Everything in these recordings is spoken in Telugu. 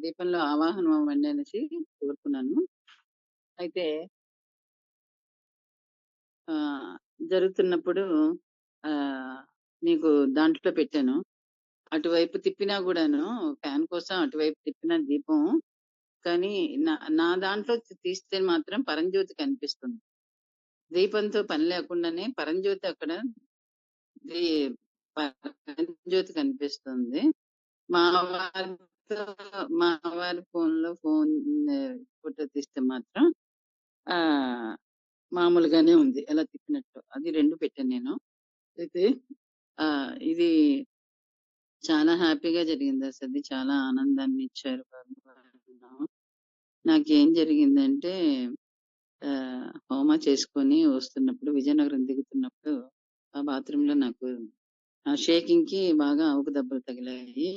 దీపంలో ఆవాహనం అవ్వండి అనేసి కోరుకున్నాను. అయితే ఆ జరుగుతున్నప్పుడు ఆహ్, నీకు దాంట్లో పెట్టాను. అటువైపు తిప్పినా గూడాను ఫ్యాన్ కోసం అటువైపు తిప్పిన దీపం కానీ నా నా దాంట్లో తీస్తే మాత్రం పరంజ్యోతి కనిపిస్తుంది. దీపంతో పని లేకుండానే పరంజ్యోతి అక్కడ దీ పరంజ్యోతి కనిపిస్తుంది. మా సో మా వారి ఫోన్లో ఫోన్ ఫోటో తీస్తే మాత్రం ఆ మామూలుగానే ఉంది. ఎలా తిప్పినట్టు. అది రెండు పెట్టాను నేను. అయితే ఆ ఇది చాలా హ్యాపీగా అసలు చాలా ఆనందాన్ని ఇచ్చారు నాకేం జరిగిందంటే ఆ హోమ చేసుకొని వస్తున్నప్పుడు విజయనగరం దిగుతున్నప్పుడు ఆ బాత్రూమ్లో నాకు ఆ షేకింగ్కి బాగా అవుకు దెబ్బలు తగిలాయి.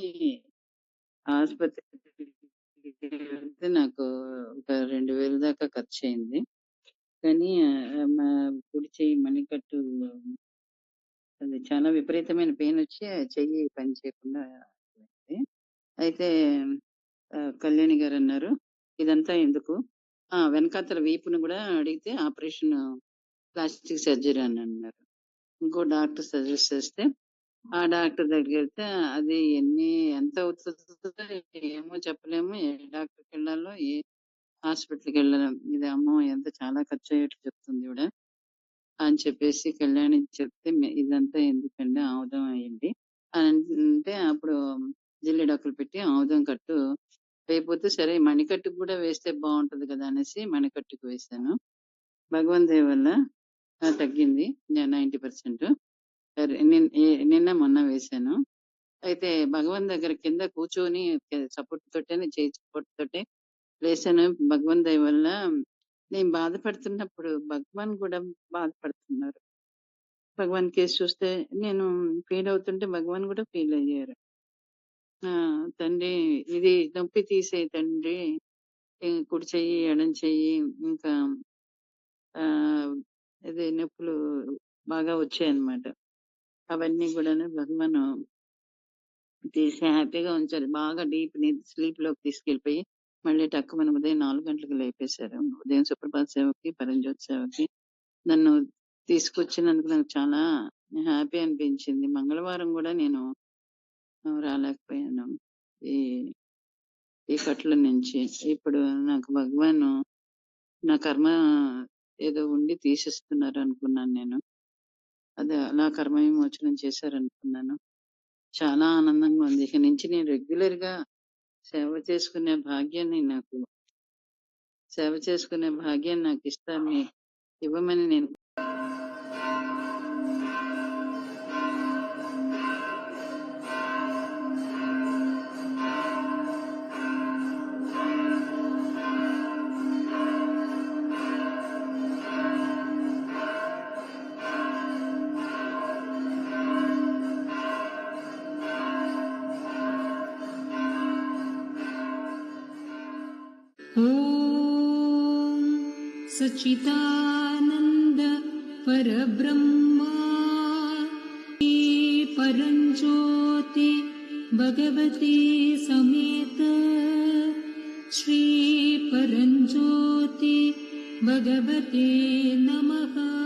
ఆసుపత్రి నాకు ఒక 2000 దాకా ఖర్చయింది. కానీ ఆహ్, మా కుడి చెయ్యి మణికట్టు అది చాలా విపరీతమైన పెయినొచ్చి ఆ చెయ్యి పని చేయకుండా అయితే ఆహ్, కళ్యాణి గారన్నారు, "ఇదంతా ఎందుకు?" ఆ! వెనకాతల వీపును గూడా అడిగితే ఆపరేషన్ ప్లాస్టిక్ సర్జరీ అని అన్నారు. ఇంకో డాక్టర్ సజెస్ట్ చేస్తే, ఆ డాక్టర్ దగ్గరికెళ్తే అది ఎన్ని ఎంత అవుతుందో ఏమో చెప్పలేము. ఏ డాక్టర్‌కెళ్ళాలో, ఏ హాస్పిటల్‌కెళ్ళాలో ఇది అమ్మో! ఎంత చాలా ఖర్చు అయ్యేట్టు చెప్తుంది ఇవిడ అని చెప్పేసి కళ్యాణి చెప్తే మే ఇదంతా ఎందుకండి ఆముదం అయ్యింది అని అంటే అప్పుడు జిల్లి జిల్లేడాకులు పెట్టి ఆముదం కట్టు అయిపోతే సరే మణికట్టుకు కూడా వేస్తే బాగుంటుంది కదా! అనేసి మణికట్టుకు వేశాను. భగవంతుడి వల్ల ఆ! తగ్గింది. నైంటీ పర్సెంట్ నిన్న మొన్న వేశాను. అయితే భగవాన్ దగ్గర కింద కూర్చొని సపోర్ట్ తోటే చేయి సపోర్ట్ తోటే వేశాను. భగవాన్ దయ వల్ల నేను బాధపడుతున్నప్పుడు భగవాన్ కూడా బాధపడుతున్నారు. భగవాన్ కేసు చూస్తే నేను ఫీల్ అవుతుంటే భగవాన్ కూడా ఫీల్ అయ్యారు. ఆ! తండ్రి ఇది నొప్పి తీసేయి తండ్రి. కుడి చెయ్యి, ఎడమ చెయ్యి ఇంకా ఇది నొప్పులు బాగా వచ్చాయన్నమాట. అవన్నీ కూడా భగవాను తీసి హ్యాపీగా ఉంచారు. బాగా డీప్ని స్లీప్‌లోకి తీసుకెళ్ళిపోయి మళ్ళీ టక్కుమని ఉదయం నాలుగు గంటలకు లేపేశారు. ఉదయం సుప్రభాత్ సేవకి, పరంజ్యోతి సేవకి నన్ను తీసుకొచ్చినందుకు నాకు చాలా హ్యాపీ అనిపించింది. మంగళవారం కూడా నేను రాలేకపోయాను. ఈ ఈ కట్ల నుంచి. ఇప్పుడు నాకు భగవాను నా కర్మ ఏదో ఉండి తీసేస్తున్నారనుకున్నాను నేను. అది అలా కర్మ విమోచనం చేశారనుకున్నాను. చాలా ఆనందంగా ఉంది. ఇక నుంచి నేను రెగ్యులర్‌గా సేవ చేసుకునే భాగ్యాన్ని నాకు సేవ చేసుకునే భాగ్యాన్ని నాకు నాకిస్తారని ఇవ్వమని నేను सच्चिदानन्द परब्रह्मा। परञ्ज्योति भगवती समेत। श्री परञ्ज्योति भगवते नमः